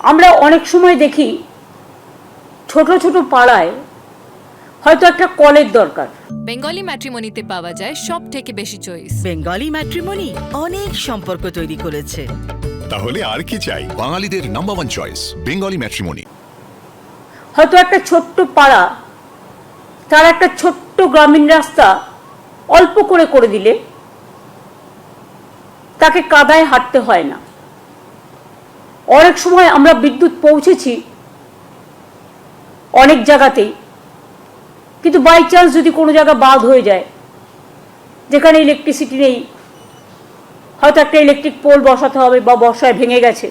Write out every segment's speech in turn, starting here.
আমরা অনেক সময় দেখি ছোট ছোট পাড়ায় হয়তো একটা কলের দরকার। বেঙ্গলি ম্যাট্রিমনিতে পাওয়া যায় সব থেকে বেশি চয়েস বেঙ্গলি ম্যাট্রিমনি অনেক সম্পর্ক তৈরি করেছে। তাহলে আর কি চাই? বাঙালিদের number one choice Bengali matrimony. হয়তো একটা ছোট্ট পাড়া তার একটা ছোট্ট গ্রামীণ রাস্তা অল্প করে করে দিলে তাকে কাদায় হাঁটতে হয় না। অনেক সময় আমরা বিদ্যুৎ পৌঁছেছি অনেক জায়গাতেই। কিন্তু বাই চান্স যদি কোনো জায়গা বাদ হয়ে যায়, যেখানে ইলেকট্রিসিটি নেই, হয়তো একটা ইলেকট্রিক পোল বসাতে হবে বা বর্ষায় ভেঙে গেছে।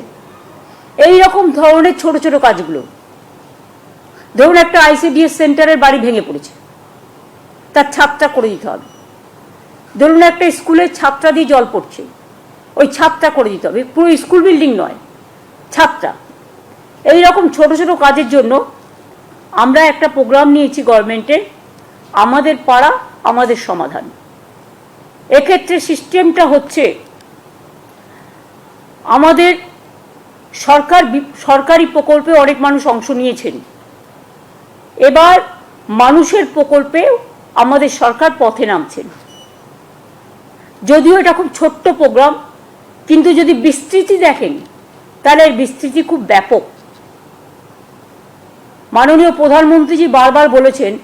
এই রকম ধরনের ছোট ছোট কাজগুলো। ধরুন একটা আইসিডিএস সেন্টারের বাড়ি ভেঙে পড়েছে। তার ছাপটা করে দিতে হবে। ধরুন একটা স্কুলের ছাদটা দিয়ে জল পড়ছে। ওই ছাদটা করে দিতে হবে। পুরো স্কুল বিল্ডিং নয়। ছাদটা এই রকম ছোট ছোট কাজের জন্য আমরা একটা প্রোগ্রাম নিয়েছি গভর্নমেন্টের আমাদের পাড়া, আমাদের সমাধান। এক্ষেত্রে সিস্টেমটা হচ্ছে আমাদের সরকার সরকারি প্রকল্পে অনেক মানুষ অংশ নিয়েছেন। এবার মানুষের প্রকল্পে আমাদের সরকার পথে নামছেন। যদিও এটা খুব ছোট্ট প্রোগ্রাম কিন্তু যদি বিস্তৃতি দেখেন তাহলে এর বিস্তৃতি খুব ব্যাপক। মাননীয় প্রধানমন্ত্রীজি বারবার বলেছেন,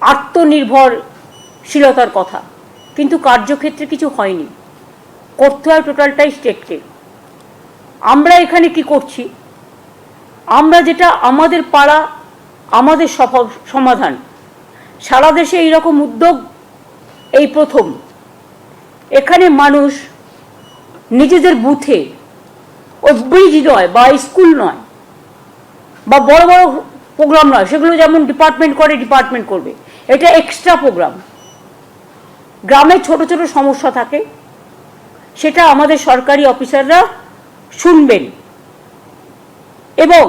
আত্মনির্ভরশীলতার কথা। কিন্তু কার্যক্ষেত্রে কিছু হয়নি। করতে হয় টোটালটাই স্টেটকে। আমরা এখানে কি করছি? আমরা যেটা আমাদের পাড়া, আমাদের সমাধান। সারা দেশে এইরকম উদ্যোগ এই প্রথম। এখানে মানুষ নিজেদের বুথে ওই ব্রিজ নয়, বা স্কুল নয়, বা বড় বড় প্রোগ্রাম নয়, সেগুলো যেমন ডিপার্টমেন্ট করে, ডিপার্টমেন্ট করবে। এটা এক্সট্রা প্রোগ্রাম গ্রামে ছোট ছোট সমস্যা থাকে, সেটা আমাদের সরকারি অফিসাররা শুনবেন। এবং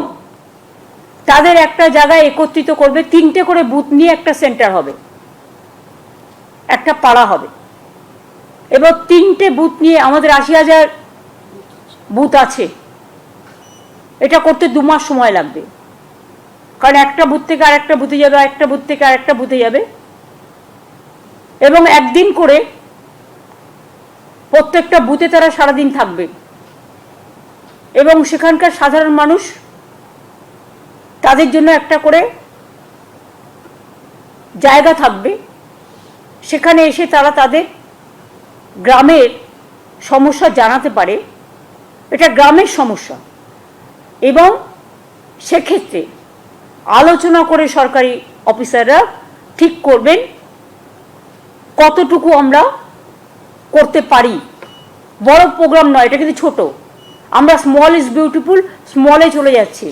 তাদের একটা জায়গায় একত্রিত করবে, তিনটে করে বুথ নিয়ে একটা সেন্টার হবে, একটা পাড়া হবে। এবার তিনটে বুথ নিয়ে আমাদের আশি হাজার বুথ আছে। এটা করতে দু মাস সময় লাগবে। কারণ একটা বুথ থেকে আরেকটা বুথে যাবে, আরেকটা বুথ থেকে আরেকটা বুথে যাবে। এবং একদিন করে প্রত্যেকটা বুথে তারা সারাদিন থাকবে। এবং সেখানকার সাধারণ মানুষ তাদের জন্য একটা করে জায়গা থাকবে। সেখানে এসে তারা তাদের গ্রামের সমস্যা জানাতে পারে। এটা গ্রামের সমস্যা। এবং সেক্ষেত্রে আলোচনা করে সরকারি অফিসাররা ঠিক করবেন কতটুকু আমরা করতে পারি। বড় প্রোগ্রাম নয়, এটা কিন্তু ছোট। আমরা স্মল ইজ বিউটিফুল স্মলে চলে যাচ্ছি।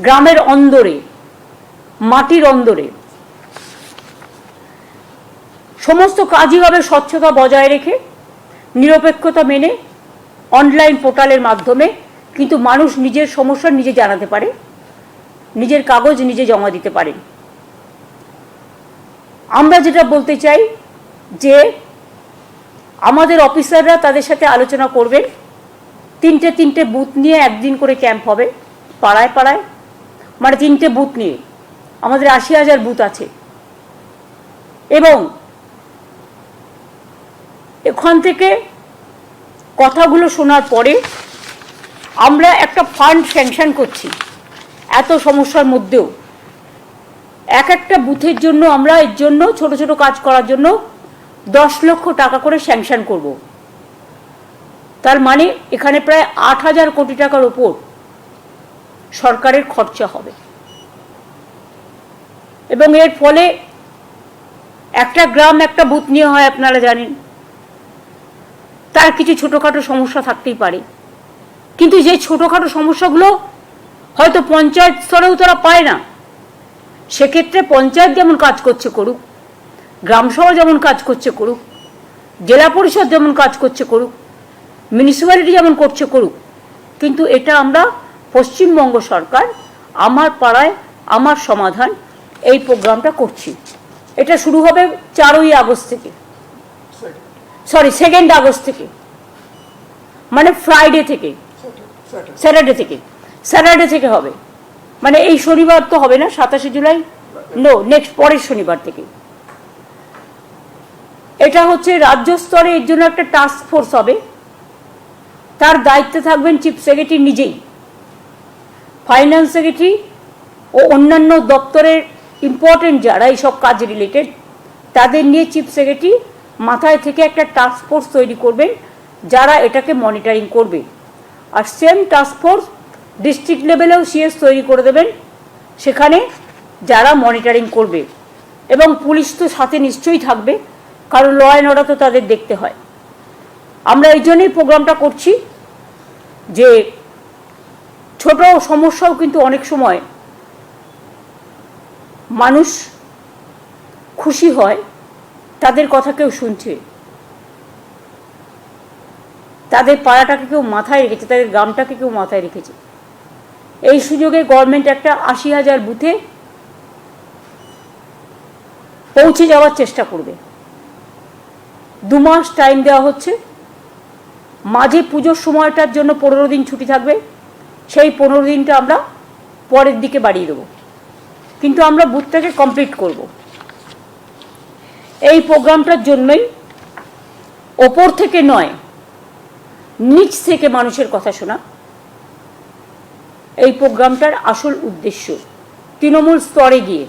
গ্রামের অন্দরে, মাটির অন্দরে। সমস্ত কাজই হবে স্বচ্ছতা বজায় রেখে, নিরপেক্ষতা মেনে অনলাইন পোর্টালের মাধ্যমে কিন্তু মানুষ নিজের সমস্যা নিজে জানাতে পারে, নিজের কাগজ নিজে জমা দিতে পারেন আমরা যেটা বলতে চাই যে, আমাদের অফিসাররা তাদের সাথে আলোচনা করবেন, তিনটে তিনটে বুথ নিয়ে একদিন করে ক্যাম্প হবে, পাড়ায় পাড়ায় মানে তিনটে বুথ নিয়ে। আমাদের আশি হাজার বুথ আছে। এবং এখান থেকে কথাগুলো শোনার পরে আমরা একটা ফান্ড স্যাংশন করছি এত সমস্যার মধ্যেও। এক একটা বুথের জন্য আমরা এর জন্য ছোট ছোট কাজ করার জন্য দশ লক্ষ টাকা করে স্যাংশন করব। তার মানে এখানে প্রায় আট হাজার কোটি টাকার ওপর সরকারের খরচা হবে। এবং এর ফলে একটা গ্রাম, একটা বুথ নিয়ে হয় আপনারা জানেন। তার কিছু ছোটোখাটো সমস্যা থাকতেই পারে। কিন্তু যে ছোটোখাটো সমস্যাগুলো হয়তো পঞ্চায়েত স্তরেও তারা পায় না, সেক্ষেত্রে পঞ্চায়েত যেমন কাজ করছে করুক গ্রামসভা যেমন কাজ করছে করুক, জেলা পরিষদ যেমন কাজ করছে করুক মিউনিসিপ্যালিটি যেমন করছে করুক, কিন্তু এটা আমরা পশ্চিমবঙ্গ সরকার, আমার পাড়ায় আমার সমাধান এই প্রোগ্রামটা করছি। এটা শুরু হবে চারই আগস্ট থেকে। সরি সেকেন্ড আগস্ট থেকে। মানে ফ্রাইডে থেকে। স্যাটারডে থেকে। স্যাটারডে থেকে হবে। মানে এই শনিবার তো হবে না, সাতাশে জুলাই? নো নেক্সট পরের শনিবার থেকে। এটা হচ্ছে রাজ্য স্তরে এর জন্য একটা টাস্ক ফোর্স হবে। তার দায়িত্বে থাকবেন চিফ সেক্রেটারি নিজেই। ফাইন্যান্স সেক্রেটারি ও অন্যান্য দপ্তরের ইম্পর্টেন্ট যারা এইসব কাজ রিলেটেড তাদের নিয়ে চিফ সেক্রেটারি মাথায় থেকে একটা টাস্ক ফোর্স তৈরি করবেন, যারা এটাকে মনিটরিং করবে। আর সেম টাস্ক ফোর্স ডিস্ট্রিক্ট লেভেলেও সিএস তৈরি করে দেবেন, সেখানে যারা মনিটরিং করবে। এবং পুলিশ তো সাথে নিশ্চয়ই থাকবে, কারণ ল অ্যান্ড অর্ডার তো তাদের দেখতে হয়। আমরা এই জন্যই প্রোগ্রামটা করছি যে ছোট সমস্যাও কিন্তু অনেক সময় মানুষ খুশি হয় তাদের কথা কেউ শুনছে? তাদের পাড়াটাকে কেউ মাথায় রেখেছে? তাদের গ্রামটাকে কেউ মাথায় রেখেছে? এই সুযোগে গভর্নমেন্ট একটা আশি হাজার বুথে পৌঁছে যাওয়ার চেষ্টা করবে। দু মাস টাইম দেওয়া হচ্ছে। মাঝে পুজোর সময়টার জন্য পনেরো দিন ছুটি থাকবে। সেই পনেরো দিনটা আমরা পরের দিকে বাড়িয়ে দেবো। কিন্তু আমরা বুথটাকে কমপ্লিট করব। এই প্রোগ্রামটার জন্যই ওপর থেকে নয়, নিচ থেকে মানুষের কথা শোনা। এই প্রোগ্রামটার আসল উদ্দেশ্য তৃণমূল স্তরে গিয়ে।